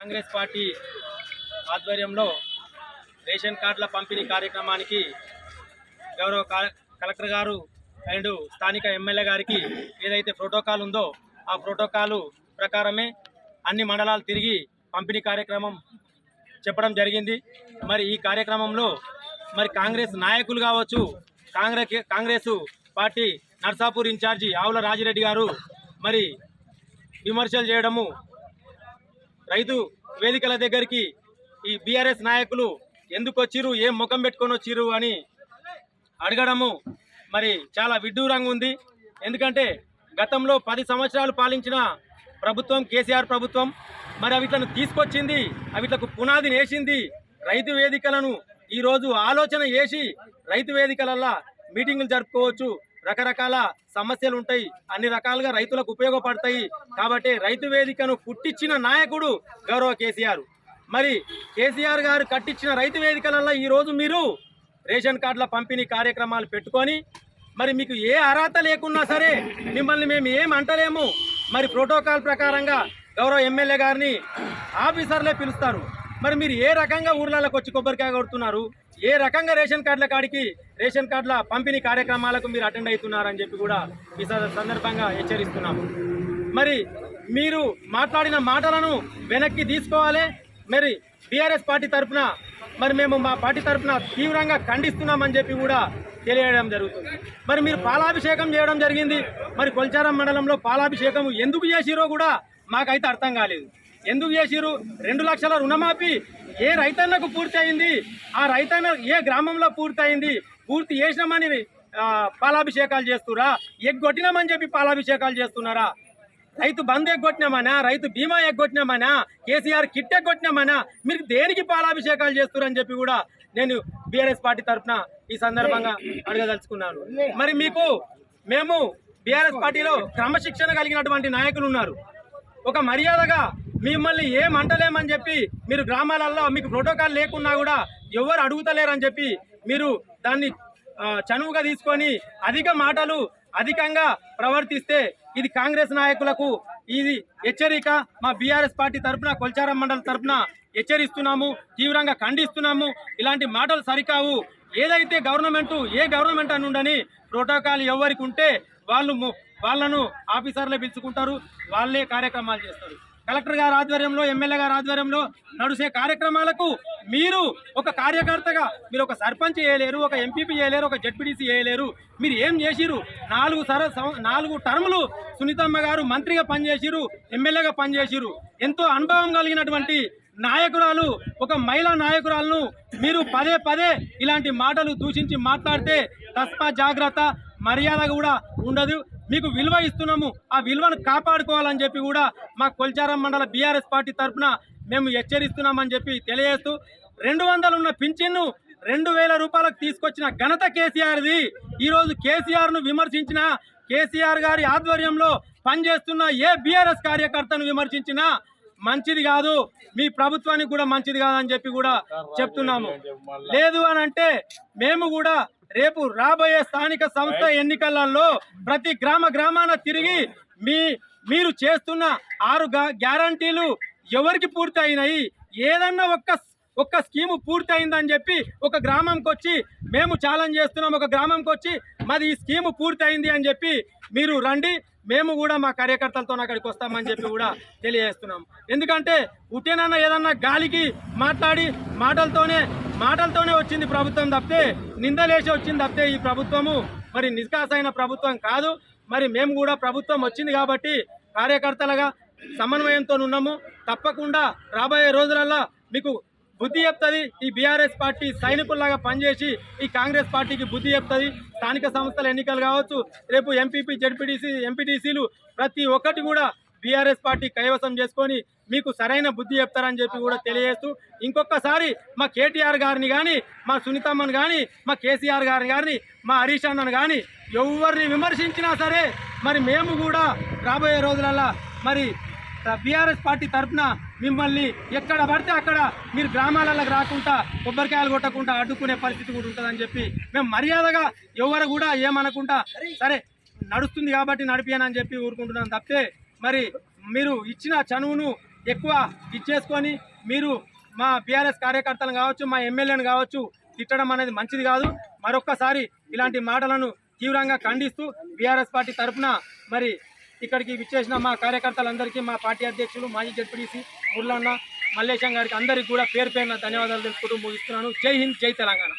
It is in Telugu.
కాంగ్రెస్ పార్టీ ఆధ్వర్యంలో రేషన్ కార్డుల పంపిణీ కార్యక్రమానికి గౌరవ కలెక్టర్ గారు అండ్ స్థానిక ఎమ్మెల్యే గారికి ఏదైతే ప్రోటోకాల్ ఉందో ఆ ప్రోటోకాల్ ప్రకారమే అన్ని మండలాలు తిరిగి పంపిణీ కార్యక్రమం చెప్పడం జరిగింది. మరి ఈ కార్యక్రమంలో మరి కాంగ్రెస్ నాయకులు కావచ్చు Congress Congress party Narsapur in charge Avula Rajireddy గారు మరి విమర్శలు చేయడము రైతు వేదికల దగ్గరికి ఈ బీఆర్ఎస్ నాయకులు ఎందుకు వచ్చిరు ఏం ముఖం పెట్టుకొని వచ్చిరు అని అడగడము మరి చాలా విడ్డూరంగా ఉంది. ఎందుకంటే గతంలో పది సంవత్సరాలు పాలించిన ప్రభుత్వం కేసీఆర్ ప్రభుత్వం మరి అవిట్లను తీసుకొచ్చింది అవిట్లకు పునాది వేసింది రైతు వేదికలను ఈరోజు ఆలోచన చేసి రైతు వేదికలల్లా మీటింగులు జరుపుకోవచ్చు. రకరకాల సమస్యలు ఉంటాయి అన్ని రకాలుగా రైతులకు ఉపయోగపడతాయి. కాబట్టి రైతు వేదికను పుట్టించిన నాయకుడు గౌరవ కేసీఆర్. మరి కేసీఆర్ గారు కట్టించిన రైతు వేదికలల్లో ఈరోజు మీరు రేషన్ కార్డుల పంపిణీ కార్యక్రమాలు పెట్టుకొని మరి మీకు ఏ అర్హత లేకున్నా సరే మిమ్మల్ని మేము ఏం అంటలేము. మరి ప్రోటోకాల్ ప్రకారంగా గౌరవ ఎమ్మెల్యే గారిని ఆఫీసర్లే పిలుస్తారు. మరి మీరు ఏ రకంగా ఊర్లలోకి వచ్చి కొబ్బరికాయ కొడుతున్నారు? ఏ రకంగా రేషన్ కార్డుల కాడికి రేషన్ కార్డుల పంపిణీ కార్యక్రమాలకు మీరు అటెండ్ అవుతున్నారని చెప్పి కూడా ఈ సందర్భంగా హెచ్చరిస్తున్నాము. మరి మీరు మాట్లాడిన మాటలను వెనక్కి తీసుకోవాలి. మరి బీఆర్ఎస్ పార్టీ తరఫున మరి మేము మా పార్టీ తరఫున తీవ్రంగా ఖండిస్తున్నామని చెప్పి కూడా తెలియడం జరుగుతుంది. మరి మీరు పాలాభిషేకం చేయడం జరిగింది. మరి కొల్చారం మండలంలో పాలాభిషేకం ఎందుకు చేసిరో కూడా మాకైతే అర్థం కాలేదు. ఎందుకు చేసిరు? రెండు లక్షల రుణమాఫీ ఏ రైతన్నకు పూర్తి అయింది ఆ రైతన్న ఏ గ్రామంలో పూర్తి అయింది పూర్తి చేసినామని పాలాభిషేకాలు చేస్తురా? ఎగ్గొట్టినామని చెప్పి పాలాభిషేకాలు చేస్తున్నారా? రైతు బంద్ ఎగ్గొట్టినామనా? రైతు బీమా ఎగ్గొట్టినామనా? కేసీఆర్ కిట్ ఎగ్గొట్టినామనా? మీరు దేనికి పాలాభిషేకాలు చేస్తున్నారని చెప్పి కూడా నేను బీఆర్ఎస్ పార్టీ తరఫున ఈ సందర్భంగా అడగదలుచుకున్నాను. మరి మీకు మేము బీఆర్ఎస్ పార్టీలో క్రమశిక్షణ కలిగినటువంటి నాయకులు ఉన్నారు. ఒక మర్యాదగా మిమ్మల్ని ఏం అంటలేమని చెప్పి మీరు గ్రామాలలో మీకు ప్రోటోకాల్ లేకున్నా కూడా ఎవరు అడుగుతలేరని చెప్పి మీరు దాన్ని చనువుగా తీసుకొని అధిక మాటలు అధికంగా ప్రవర్తిస్తే ఇది కాంగ్రెస్ నాయకులకు ఇది హెచ్చరిక. మా బీఆర్ఎస్ పార్టీ తరఫున కొల్చారం మండలి తరఫున హెచ్చరిస్తున్నాము తీవ్రంగా ఖండిస్తున్నాము. ఇలాంటి మాటలు సరికావు. ఏదైతే గవర్నమెంట్ ఏ గవర్నమెంట్ అని ఉండని ప్రోటోకాల్ ఎవరికి ఉంటే వాళ్ళు వాళ్ళను ఆఫీసర్లే పిలుచుకుంటారు వాళ్ళే కార్యక్రమాలు చేస్తారు. కలెక్టర్ గారి ఆధ్వర్యంలో ఎమ్మెల్యే గారి ఆధ్వర్యంలో నడిచే కార్యక్రమాలకు మీరు ఒక కార్యకర్తగా మీరు ఒక సర్పంచ్ చేయలేరు ఒక ఎంపీపీ చేయలేరు ఒక జడ్పీటీసీ చేయలేరు. మీరు ఏం చేసిరు నాలుగు సర నాలుగు టర్ములు సునీతమ్మ గారు మంత్రిగా పనిచేసిరు ఎమ్మెల్యేగా పనిచేసిరు ఎంతో అనుభవం కలిగినటువంటి నాయకురాలు ఒక మహిళా నాయకురాలను మీరు పదే పదే ఇలాంటి మాటలు దూషించి మాట్లాడితే తస్మా జాగ్రత్త మర్యాద కూడా ఉండదు. మీకు విలువ ఇస్తున్నాము. ఆ విలువను కాపాడుకోవాలని చెప్పి కూడా మా కొల్చారం మండల బీఆర్ఎస్ పార్టీ తరఫున మేము హెచ్చరిస్తున్నామని చెప్పి తెలియజేస్తూ రెండు వందలు ఉన్న పింఛన్ను రెండు వేల రూపాయలకు తీసుకొచ్చిన ఘనత కేసీఆర్ది. ఈరోజు కేసీఆర్ను విమర్శించిన కేసీఆర్ గారి ఆధ్వర్యంలో పనిచేస్తున్న ఏ బీఆర్ఎస్ కార్యకర్తను విమర్శించినా మంచిది కాదు. మీ ప్రభుత్వానికి కూడా మంచిది కాదని చెప్పి కూడా చెప్తున్నాము. లేదు అని అంటే మేము కూడా రేపు రాబోయే స్థానిక సంస్థ ఎన్నికలలో ప్రతి గ్రామ గ్రామాన తిరిగి మీ మీరు చేస్తున్న ఆరు గ్యారంటీలు ఎవరికి పూర్తి అయినాయి ఏదన్నా ఒక్క ఒక్క స్కీము పూర్తి అయిందని చెప్పి ఒక గ్రామంకి వచ్చి మేము ఛాలెంజ్ చేస్తున్నాం ఒక గ్రామంకి వచ్చి మాది ఈ స్కీము పూర్తి అయింది అని చెప్పి మీరు రండి మేము కూడా మా కార్యకర్తలతో అక్కడికి వస్తామని చెప్పి కూడా తెలియజేస్తున్నాం. ఎందుకంటే ఉట్టేనన్న ఏదన్నా గాలికి మాట్లాడి మాటలతోనే మాటలతోనే వచ్చింది ప్రభుత్వం తప్పితే నిందలేసి వచ్చింది తప్పితే ఈ ప్రభుత్వము. మరి నిష్కాసైన ప్రభుత్వం కాదు. మరి మేము కూడా ప్రభుత్వం వచ్చింది కాబట్టి కార్యకర్తలుగా సమన్వయంతో ఉన్నాము. తప్పకుండా రాబోయే రోజులలో మీకు బుద్ధి చెప్తుంది. ఈ బీఆర్ఎస్ పార్టీ సైనికుల్లాగా పనిచేసి ఈ కాంగ్రెస్ పార్టీకి బుద్ధి చెప్తుంది. స్థానిక సంస్థల ఎన్నికలు కావచ్చు రేపు ఎంపీపీ జడ్పీటీసీ ఎంపీటీసీలు ప్రతి ఒక్కటి కూడా బీఆర్ఎస్ పార్టీ కైవసం చేసుకొని మీకు సరైన బుద్ధి చెప్తారని చెప్పి కూడా తెలియజేస్తూ ఇంకొకసారి మా కేటీఆర్ గారిని కానీ మా సునీతమ్మని కానీ మా కేసీఆర్ గారిని కానీ మా హరీష్ అన్నను కానీ ఎవరిని విమర్శించినా సరే మరి మేము కూడా రాబోయే రోజులల్లో మరి బీఆర్ఎస్ పార్టీ తరఫున మిమ్మల్ని ఎక్కడ పడితే అక్కడ మీరు గ్రామాలకు రాకుండా కొబ్బరికాయలు కొట్టకుండా అడ్డుకునే పరిస్థితి కూడా ఉంటుందని చెప్పి మేము మర్యాదగా ఎవరు కూడా ఏమనకుండా సరే నడుస్తుంది కాబట్టి నడిపానని చెప్పి ఊరుకుంటున్నాం తప్పితే మరి మీరు ఇచ్చిన చనువును ఎక్కువ ఇచ్చేసుకొని మీరు మా బీఆర్ఎస్ కార్యకర్తలను కావచ్చు మా ఎమ్మెల్యేను కావచ్చు తిట్టడం అనేది మంచిది కాదు. మరొక్కసారి ఇలాంటి మాటలను తీవ్రంగా ఖండిస్తూ బీఆర్ఎస్ పార్టీ తరఫున మరి ఇక్కడికి విచ్చేసిన మా కార్యకర్తలందరికీ మా పార్టీ అధ్యక్షులు మాజీ జడ్పీటీసీ మురళన్న మల్లేశం గారికి అందరికీ కూడా పేరు పేరున ధన్యవాదాలు తెలుపుకుంటూ ముగిస్తున్నాను. జై హింద్ జై తెలంగాణ.